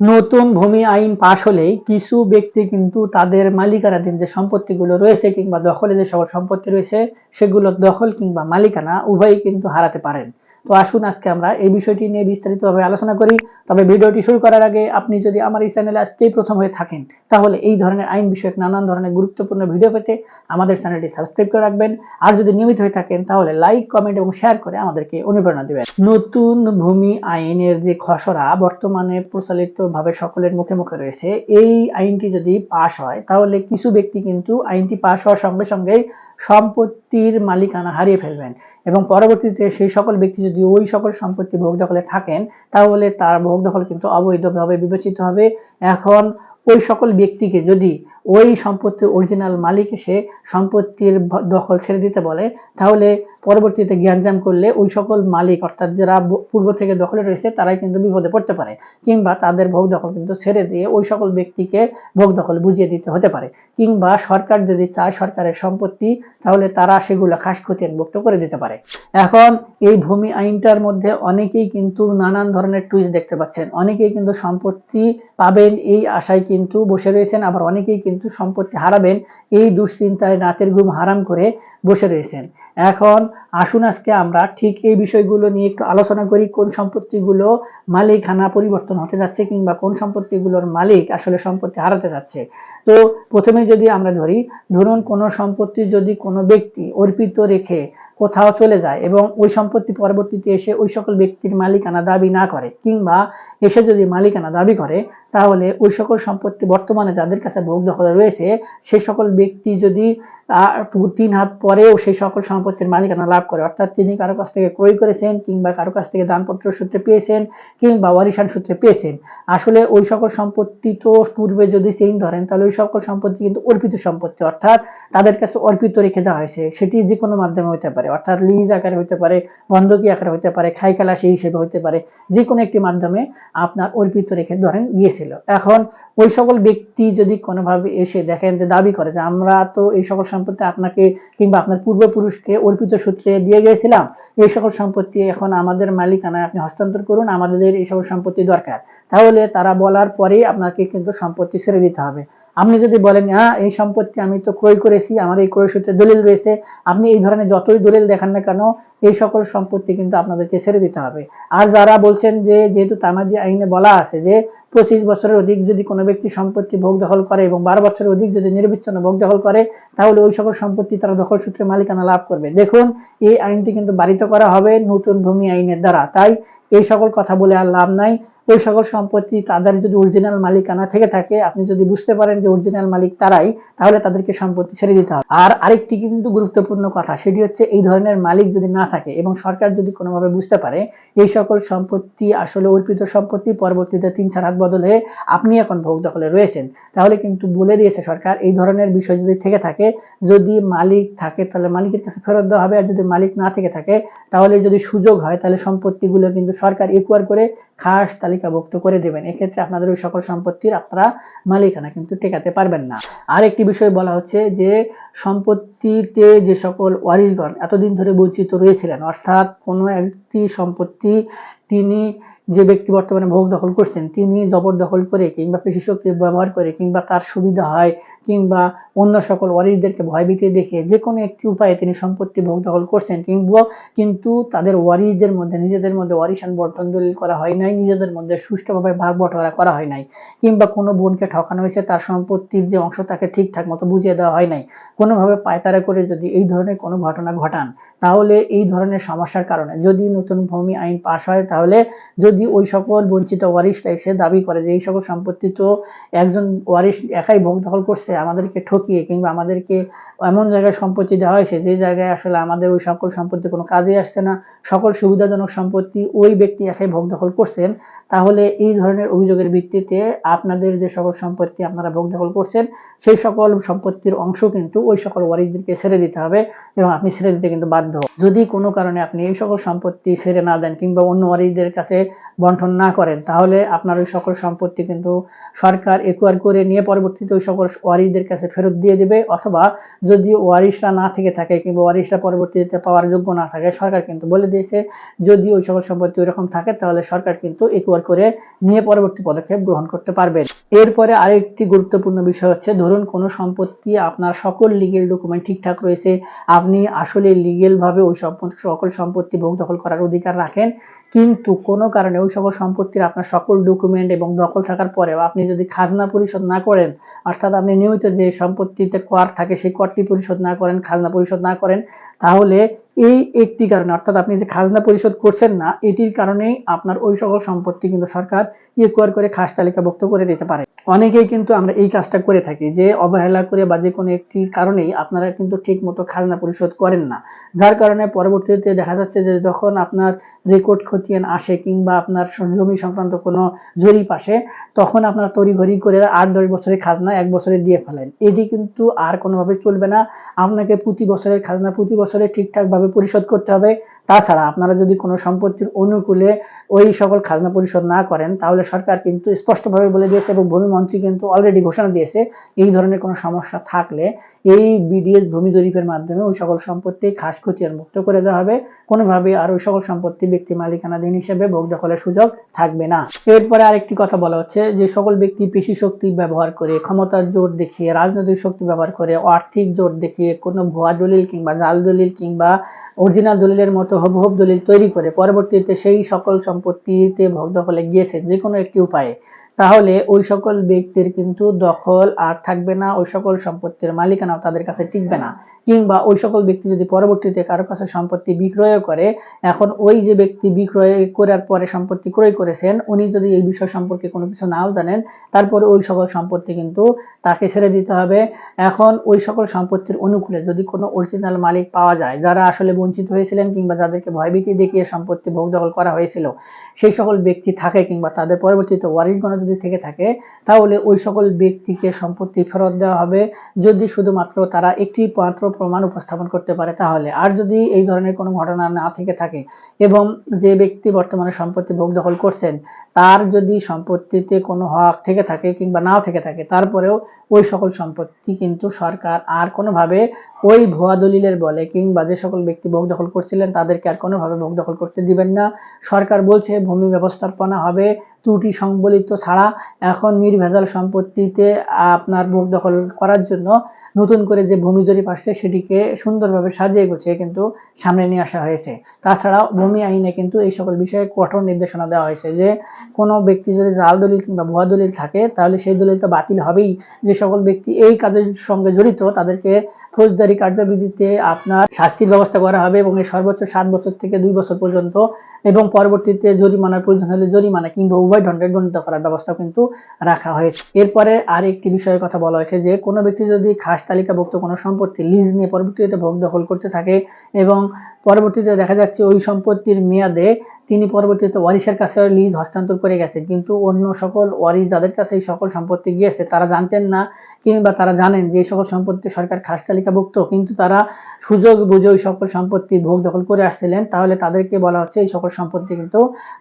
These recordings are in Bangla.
নতুন ভূমি আইন পাশ হলে কিছু ব্যক্তি কিন্তু তাদের মালিকানাধীন যে সম্পত্তিগুলো রয়েছে কিংবা দখলে যে সকল সম্পত্তি রয়েছে সেগুলোর দখল কিংবা মালিকানা উভয়ই কিন্তু হারাতে পারেন। তো আসুন আজকে আমরা এই বিষয়টি নিয়ে বিস্তারিতভাবে আলোচনা করি। তবে ভিডিওটি শুরু করার আগে আপনি যদি আমার এই চ্যানেলে আজকেই প্রথম হয়ে থাকেন, তাহলে এই ধরনের আইন বিষয়ক নানান ধরনের গুরুত্বপূর্ণ ভিডিও পেতে আমাদের চ্যানেলটি সাবস্ক্রাইব করে রাখবেন। আর যদি নিয়মিত হয়ে থাকেন, তাহলে লাইক, কমেন্ট এবং শেয়ার করে আমাদেরকে অনুপ্রেরণা দেবেন। নতুন ভূমি আইনের যে খসড়া বর্তমানে প্রচলিত ভাবে সকলের মুখে মুখে রয়েছে, এই আইনটি যদি পাশ হয়, তাহলে কিছু ব্যক্তি কিন্তু আইনটি পাশ হওয়ার সঙ্গে সঙ্গেই সম্পত্তির মালিকানা হারিয়ে ফেলবেন। এবং পরবর্তীতে সেই সকল ব্যক্তি যদি ওই সকল সম্পত্তি ভোগ দখলে থাকেন, তাহলে তার ভোগ দখল কিন্তু অবৈধভাবে বিবেচিত হবে। এখন ওই সকল ব্যক্তিকে যদি ওই সম্পত্তির অরিজিনাল মালিক এসে সম্পত্তির দখল ছেড়ে দিতে বলে, তাহলে পরবর্তীতে জ্ঞানজাম করলে ওই সকল মালিক, অর্থাৎ যারা পূর্ব থেকে দখলে রয়েছে, তারাই কিন্তু বিপদে পড়তে পারে, কিংবা তাদের ভোগ দখল কিন্তু ছেড়ে দিয়ে ওই সকল ব্যক্তিকে ভোগ দখল বুঝিয়ে দিতে হতে পারে, কিংবা সরকার যদি চায় সরকারের সম্পত্তি, তাহলে তারা সেগুলো খাস খতিয়ানভুক্ত করে দিতে পারে। এখন এই ভূমি আইনটার মধ্যে অনেকেই কিন্তু নানান ধরনের টুইস্ট দেখতে পাচ্ছেন, অনেকেই কিন্তু সম্পত্তি পাবেন এই আশায় কিন্তু বসে রয়েছেন, আবার অনেকেই কিন্তু সম্পত্তি হারাবেন, এই দুশ্চিন্তায় রাতের ঘুম হারাম করে বসে রয়েছেন। এখন আসুন আজকে আমরা ঠিক এই বিষয়গুলো নিয়ে একটু আলোচনা করি, কোন সম্পত্তিগুলো মালিকানা পরিবর্তন হতে যাচ্ছে কিংবা কোন সম্পত্তিগুলোর মালিক আসলে সম্পত্তি হারাতে যাচ্ছে। তো প্রথমে যদি আমরা ধরি, ধরুন কোনো সম্পত্তি যদি কোনো ব্যক্তি অর্পিত রেখে কোথাও চলে যায় এবং ওই সম্পত্তি পরবর্তীতে এসে ওই সকল ব্যক্তির মালিকানা দাবি না করে কিংবা এসে যদি মালিকানা দাবি করে, তাহলে ওই সকল সম্পত্তি বর্তমানে যাদের কাছে ভোগ দখলে রয়েছে, সেই সকল ব্যক্তি যদি তিন হাত পরেও সেই সকল সম্পত্তির মালিকানা লাভ করে, অর্থাৎ তিনি কারও কাছ থেকে ক্রয় করেছেন কিংবা কারও কাছ থেকে দানপত্র সূত্রে পেয়েছেন কিংবা ওয়ারিশান সূত্রে পেয়েছেন, আসলে ওই সকল সম্পত্তি তো পূর্বে যদি চেইন ধরেন, তাহলে ওই সকল সম্পত্তি কিন্তু অর্পিত সম্পত্তি, অর্থাৎ তাদের কাছে অর্পিত রেখে দেওয়া হয়েছে, সেটি যে কোনো মাধ্যমে হতে পারে। অর্থাৎ লিজ আকারে হতে পারে, বন্ধকি আকারে হতে পারে খাই খালাসি হিসেবে হতে পারে যে কোনো একটি মাধ্যমে আপনার অর্পিত রেখে ধরেন গিয়েছিল। এখন ওই সকল ব্যক্তি যদি কোনোভাবে এসে দেখেন যে দাবি করে যে আমরা তো এই সকল সম্পত্তি আপনাকে কিংবা আপনার পূর্বপুরুষকে অর্পিত সূত্রে দিয়ে গিয়েছিলাম, এই সকল সম্পত্তি এখন আমাদের মালিকানায় আপনি হস্তান্তর করুন, আমাদের এই সকল সম্পত্তি দরকার। তাহলে তারা বলার পরেই আপনাকে কিন্তু সম্পত্তি ছেড়ে দিতে হবে। আপনি যদি বলেন হ্যাঁ এই সম্পত্তি আমি তো ক্রয় করেছি, আমার এই ক্রয় সূত্রে দলিল রয়েছে। আপনি এই ধরনের যতই দলিল দেখান না কেন, এই সকল সম্পত্তি কিন্তু আপনাদেরকে ছেড়ে দিতে হবে। আর যারা বলছেন যে, যেহেতু তামাদি আইনে বলা আছে যে, পঁচিশ বছরের অধিক যদি কোনো ব্যক্তি সম্পত্তি ভোগ দখল করে এবং বারো বছরের অধিক যদি নির্বিচ্ছন্ন ভোগ দখল করে, তাহলে ওই সকল সম্পত্তি তারা দখল সূত্রে মালিকানা লাভ করবে। দেখুন, এই আইনটি কিন্তু বাড়িত করা হবে নতুন ভূমি আইনের দ্বারা। তাই এই সকল কথা বলে আর লাভ নাই। ওই সকল সম্পত্তি তাদের যদি অরিজিনাল মালিকানা থেকে থাকে, আপনি যদি বুঝতে পারেন যে অরিজিনাল মালিক তারাই, তাহলে তাদেরকে সম্পত্তি ছেড়ে দিতে হবে। আর আরেকটি কিন্তু গুরুত্বপূর্ণ কথা, সেটি হচ্ছে এই ধরনের মালিক যদি না থাকে এবং সরকার যদি কোনোভাবে বুঝতে পারে, এই সকল সম্পত্তি আসলে অর্পিত সম্পত্তি পরবর্তীতে তিন চার হাত বদলে আপনি এখন ভোগ দখলে রয়েছেন, তাহলে কিন্তু বলে দিয়েছে সরকার, এই ধরনের বিষয় যদি থেকে থাকে, যদি মালিক থাকে তাহলে মালিকের কাছে ফেরত দেওয়া হবে, আর যদি মালিক না থেকে থাকে, তাহলে যদি সুযোগ হয়, তাহলে সম্পত্তিগুলো কিন্তু সরকার একুয়ার করে খাস তালিকাভুক্ত করে দেবেন। এক্ষেত্রে আপনাদের ওই সকল সম্পত্তির আপনারা মালিকানা কিন্তু টেকাতে পারবেন না। আর একটি বিষয় বলা হচ্ছে যে, সম্পত্তিতে যে সকল ওয়ারিশগণ এতদিন ধরে বঞ্চিত রয়েছিলেন, অর্থাৎ কোনো একটি সম্পত্তি তিনি যে ব্যক্তি বর্তমানে ভোগ দখল করছেন, তিনি জবরদখল করে কিংবা পেশি শক্তি ব্যবহার করে কিংবা তার সুবিধা হয় কিংবা অন্য সকল ওয়ারিশদেরকে ভয়ভীতি দেখে যে কোনো একটি উপায়ে তিনি সম্পত্তি ভোগ দখল করছেন কিংবা কিন্তু তাদের ওয়ারিশদের মধ্যে, নিজেদের মধ্যে ওয়ারিশান বর্তন দলিল করা হয় নাই, নিজেদের মধ্যে সুষ্ঠুভাবে ভাগ বটোয়ারা করা হয় নাই, কিংবা কোনো বোনকে ঠকানো হয়েছে, তার সম্পত্তির যে অংশ তাকে ঠিকঠাক মতো বুঝিয়ে দেওয়া হয় নাই। কোনোভাবে পায়তারা করে যদি এই ধরনের কোনো ঘটনা ঘটান, তাহলে এই ধরনের সমস্যার কারণে। যদি নতুন ভূমি আইন পাশ হয়, তাহলে যদি ওই সকল বঞ্চিত ওয়ারিশরা এসে দাবি করে যে এই সকল সম্পত্তি তো একজন ওয়ারিশ একাই ভোগ দখল করছে, আমাদেরকে ঠকিয়ে কিংবা আমাদেরকে এমন জায়গায় সম্পত্তি দেওয়া হয়েছে যে জায়গায় আসলে আমাদের ওই সকল সম্পত্তি কোনো কাজে আসছে না, সকল সুবিধাজনক সম্পত্তি ওই ব্যক্তি একাই ভোগ দখল করছেন, তাহলে এই ধরনের অভিযোগের ভিত্তিতে আপনাদের যে সকল সম্পত্তি আপনারা ভোগ দখল করছেন, সেই সকল সম্পত্তির অংশ কিন্তু ওই সকল ওয়ারিশদেরকে ছেড়ে দিতে হবে এবং আপনি ছেড়ে দিতে কিন্তু বাধ্য। যদি কোনো কারণে আপনি এই সকল সম্পত্তি ছেড়ে না দেন কিংবা অন্য ওয়ারিশদের কাছে বন্টন না করেন, তাহলে আপনার ওই সকল সম্পত্তি কিন্তু সরকার একুয়ার করে নিয়ে পরবর্তীতে ওই সকল ওয়ারিশদের কাছে ফেরত দিয়ে দেবে, অথবা যদি ওয়ারিশরা না থেকে থাকে কিংবা ওয়ারিশরা পরবর্তীতে পাওয়ার যোগ্য না থাকে, সরকার কিন্তু বলে দিয়েছে, যদি ওই সকল সম্পত্তি ওইরকম থাকে, তাহলে সরকার কিন্তু একুয়ার করে নিয়ে পরবর্তী পদক্ষেপ গ্রহণ করতে পারবে। এরপরে আরেকটি গুরুত্বপূর্ণ বিষয় হচ্ছে, ধরুন কোনো সম্পত্তি, আপনার সকল লিগেল ডকুমেন্ট ঠিকঠাক রয়েছে, আপনি আসলে লিগেল ভাবে ওই সম্পত্তি সকল সম্পত্তি ভোগ দখল করার অধিকার রাখেন, কিন্তু কোনো কারণে ওই সকল সম্পত্তির আপনার সকল ডকুমেন্ট এবং দখল থাকার পরেও আপনি যদি খাজনা পরিশোধ না করেন, অর্থাৎ আপনি নিয়মিত যে সম্পত্তিতে কর থাকে, সেই করটি পরিশোধ না করেন, খাজনা পরিশোধ না করেন, তাহলে এই একটি কারণে, অর্থাৎ আপনি যে খাজনা পরিশোধ করছেন না, এটির কারণেই আপনার ওই সকল সম্পত্তি কিন্তু সরকার ইকুয়ার করে খাস তালিকাভুক্ত করে দিতে পারে। অনেকেই কিন্তু আমরা এই কাজটা করে থাকি যে অবহেলা করে বা যে কোনো একটি কারণেই আপনারা কিন্তু ঠিক মতো খাজনা পরিশোধ করেন না। যার কারণে পরবর্তীতে দেখা যাচ্ছে যে যখন আপনার রেকর্ড খতিয়ান আসে কিংবা আপনার জমি সংক্রান্ত কোনো জরিপ আসে, তখন আপনার তড়িঘড়ি করে আট দশ বছরের খাজনা এক বছরে দিয়ে ফেলেন। এটি কিন্তু আর কোনোভাবে চলবে না। আপনাকে প্রতি বছরের খাজনা প্রতি বছরে ঠিকঠাকভাবে পরিশোধ করতে হবে। তাছাড়া আপনারা যদি কোনো সম্পত্তির অনুকূলে ওই সকল খাজনা পরিশোধ না করেন, তাহলে সরকার কিন্তু স্পষ্টভাবে বলে দিয়েছে এবং ভূমি মন্ত্রী কিন্তু অলরেডি ঘোষণা দিয়েছে এই ধরনের কোনো সমস্যা থাকলে এই বিডিএস ভূমি জরিপের মাধ্যমে ওই সকল সম্পত্তি খাস খতিয়ান মুক্ত করে দেওয়া হবে। কোনোভাবে আর ওই সকল সম্পত্তি ব্যক্তি মালিকানাধীন হিসেবে ভোগ দখলের সুযোগ থাকবে না। এরপরে আরেকটি কথা বলা হচ্ছে যে সকল ব্যক্তি পেশি শক্তি ব্যবহার করে, ক্ষমতার জোর দেখিয়ে, রাজনৈতিক শক্তি ব্যবহার করে, আর্থিক জোর দেখিয়ে কোনো ভুয়া দলিল কিংবা জাল দলিল কিংবা অরিজিনাল দলিলের মতো হবহব দলিল তৈরি করে, পরবর্তীতে সেই সকল সম্পত্তিতে ভোগ দখলে গিয়েছে যে কোনো একটি উপায়ে। তাহলে ওই সকল ব্যক্তির কিন্তু দখল আর থাকবে না, ওই সকল সম্পত্তির মালিকানাও তাদের কাছে টিকবে না। কিংবা ওই সকল ব্যক্তি যদি পরবর্তীতে কারও কাছে সম্পত্তি বিক্রয় করে, এখন ওই যে ব্যক্তি বিক্রয় করার পরে সম্পত্তি ক্রয় করেছেন, উনি যদি এই বিষয় সম্পর্কে কোনো কিছু নাও জানেন, তারপরে ওই সকল সম্পত্তি কিন্তু তাকে ছেড়ে দিতে হবে। এখন ওই সকল সম্পত্তির অনুকূলে যদি কোনো অরিজিনাল মালিক পাওয়া যায়, যারা আসলে বঞ্চিত হয়েছিলেন কিংবা যাদেরকে ভয়ভীতি দেখিয়ে সম্পত্তি ভোগ দখল করা হয়েছিল, সেই সকল ব্যক্তি থাকে কিংবা তাদের পরবর্তীতে ওয়ারিশগণ যদি থেকে থাকে, তাহলে ওই সকল ব্যক্তিকে সম্পত্তি ফেরত দেওয়া হবে। যদি শুধুমাত্র তারা একটি মাত্র প্রমাণ উপস্থাপন করতে পারে, তাহলে আর যদি এই ধরনের কোনো ঘটনা না থেকে থাকে এবং যে ব্যক্তি বর্তমানে সম্পত্তি ভোগ দখল করছেন, তার যদি সম্পত্তিতে কোনো হক থেকে থাকে কিংবা নাও থেকে থাকে, তারপরেও ওই সকল সম্পত্তি কিন্তু সরকার আর কোনোভাবে ওই ভুয়া দলিলের বলে কিংবা যে সকল ব্যক্তি ভোগ দখল করছিলেন, তাদেরকে আর কোনোভাবে ভোগ দখল করতে দিবেন না। সরকার বলছে, ভূমি ব্যবস্থাপনা হবে ত্রুটি সংবলিত ছাড়া। এখন নির্ভেজাল সম্পত্তিতে আপনার ভোগ দখল করার জন্য নতুন করে যে ভূমি জরিপ আসছে, সেটিকে সুন্দরভাবে সাজিয়ে গুছিয়ে কিন্তু সামনে নিয়ে আসা হয়েছে। তাছাড়া ভূমি আইনে কিন্তু এই সকল বিষয়ে কঠোর নির্দেশনা দেওয়া হয়েছে যে, কোনো ব্যক্তি যদি জাল দলিল কিংবা ভুয়া দলিল থাকে, তাহলে সেই দলিল তো বাতিল হবেই। যে সকল ব্যক্তি এই কাজের সঙ্গে জড়িত, তাদেরকে ফৌজদারি কার্যবিধিতে আপনার শাস্তির ব্যবস্থা করা হবে এবং এই সর্বোচ্চ সাত বছর থেকে দুই বছর পর্যন্ত এবং পরবর্তীতে জরিমানার প্রয়োজন হলে জরিমানা কিংবা উভয় দণ্ডের দণ্ডিত করার ব্যবস্থা কিন্তু রাখা হয়েছে। এরপরে আর একটি বিষয়ের কথা বলা হয়েছে যে, কোনো ব্যক্তি যদি খাস তালিকাভুক্ত কোনো সম্পত্তি লিজ নিয়ে পরবর্তীতে ভোগ দখল করতে থাকে এবং পরবর্তীতে দেখা যাচ্ছে ওই সম্পত্তির মেয়াদে তিনি পরবর্তীতে ওয়ারিশের কাছে লিজ হস্তান্তর করে গেছেন, কিন্তু অন্য সকল ওয়ারিশ যাদের কাছে এই সকল সম্পত্তি গিয়েছে তারা জানতেন না কিংবা তারা জানেন যে, এই সকল সম্পত্তি সরকার খাস তালিকাভুক্ত, কিন্তু তারা সুযোগ বুঝে ওই সকল সম্পত্তি ভোগ দখল করে আসছিলেন। তাহলে তাদেরকে বলা হচ্ছে এই সকল সম্পত্তি কিন্তু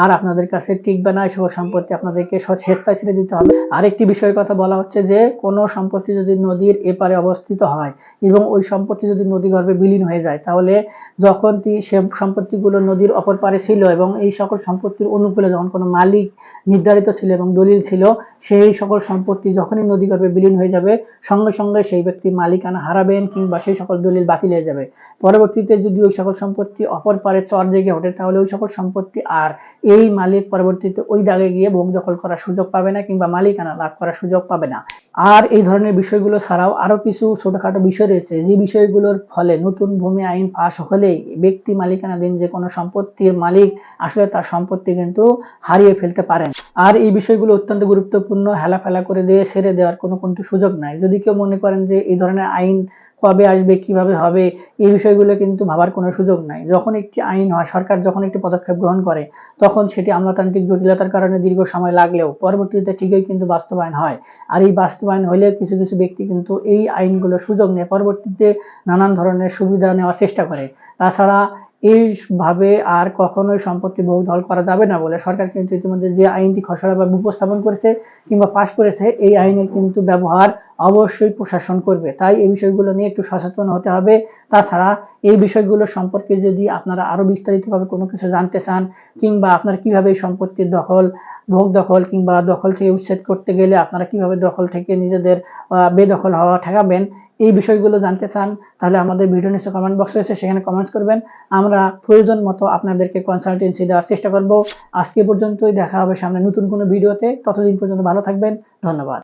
আর আপনাদের কাছে টিকবে না সকল সম্পত্তি আপনাদেরকে স্বেচ্ছায় ছেড়ে দিতে হবে। আরেকটি বিষয়ের কথা বলা হচ্ছে যে, কোনো সম্পত্তি যদি নদীর এপারে অবস্থিত হয় এবং ওই সম্পত্তি যদি নদী গর্ভে বিলীন হয়ে যায়, তাহলে যখন সে সম্পত্তিগুলো নদীর অপর পারে ছিল এবং এই সকল সম্পত্তির অনুকূলে যখন কোনো মালিক নির্ধারিত ছিল এবং দলিল ছিল, সেই সকল সম্পত্তি যখনই নদীগর্ভে বিলীন হয়ে যাবে, সঙ্গে সঙ্গে সেই ব্যক্তি মালিকানা হারাবেন কিংবা সেই সকল দলিল বাতিল হয়ে যাবে। পরবর্তীতে যদি ওই সকল সম্পত্তি অপর পারে চর জেগে ওঠে, তাহলে ওই সকল সম্পত্তি আর এই মালিক পরবর্তীতে ওই দাগে গিয়ে ভোগ দখল করার সুযোগ পাবে না কিংবা মালিকানা লাভ করার সুযোগ পাবে না। আর এই ধরনের বিষয়গুলো ছাড়াও আরও কিছু ছোটখাটো বিষয় রয়েছে। যে বিষয়গুলোর ফলে নতুন ভূমি আইন পাশ হলেই ব্যক্তি মালিকানাধীন যে কোনো সম্পত্তির মালিক আসলে তার সম্পত্তি কিন্তু হারিয়ে ফেলতে পারেন। আর এই বিষয়গুলো অত্যন্ত গুরুত্বপূর্ণ, হেলাফেলা করে দিয়ে ছেড়ে দেওয়ার কোনো কিন্তু সুযোগ নাই। যদি কেউ মনে করেন যে এই ধরনের আইন কবে আসবে, কীভাবে হবে, এই বিষয়গুলো কিন্তু ভাবার কোনো সুযোগ নাই। যখন একটি আইন হয়, সরকার যখন একটি পদক্ষেপ গ্রহণ করে, তখন সেটি আমলাতান্ত্রিক জটিলতার কারণে দীর্ঘ সময় লাগলেও পরবর্তীতে ঠিকই কিন্তু বাস্তবায়ন হয়। আর এই বাস্তবায়ন হলে কিছু কিছু ব্যক্তি কিন্তু এই আইনগুলো সুযোগ নিয়ে পরবর্তীতে নানান ধরনের সুবিধা নেওয়ার চেষ্টা করে। তাছাড়া এইভাবে আর কখনোই সম্পত্তি বহুদল করা যাবে না বলে সরকার কিন্তু ইতিমধ্যে যে আইনটি খসড়া বা উপস্থাপন করেছে কিংবা পাশ করেছে, এই আইনের কিন্তু ব্যবহার অবশ্যই প্রশাসন করবে। তাই এই বিষয়গুলো নিয়ে একটু সচেতন হতে হবে। তাছাড়া এই বিষয়গুলো সম্পর্কে যদি আপনারা আরও বিস্তারিতভাবে কোনো কিছু জানতে চান, কিংবা আপনারা কীভাবে এই সম্পত্তির দখল, ভোগ দখল, কিংবা দখল থেকে উচ্ছেদ করতে গেলে আপনারা কীভাবে দখল থেকে নিজেদের বেদখল হওয়া ঠেকাবেন, এই বিষয়গুলো জানতে চান, তাহলে আমাদের ভিডিও নিচে কমেন্ট বক্স রয়েছে, সেখানে কমেন্টস করবেন। আমরা প্রয়োজন মতো আপনাদেরকে কনসালটেন্সি দেওয়ার চেষ্টা করব। আজকে পর্যন্তই, দেখা হবে সামনে নতুন কোনো ভিডিওতে। ততদিন পর্যন্ত ভালো থাকবেন। ধন্যবাদ।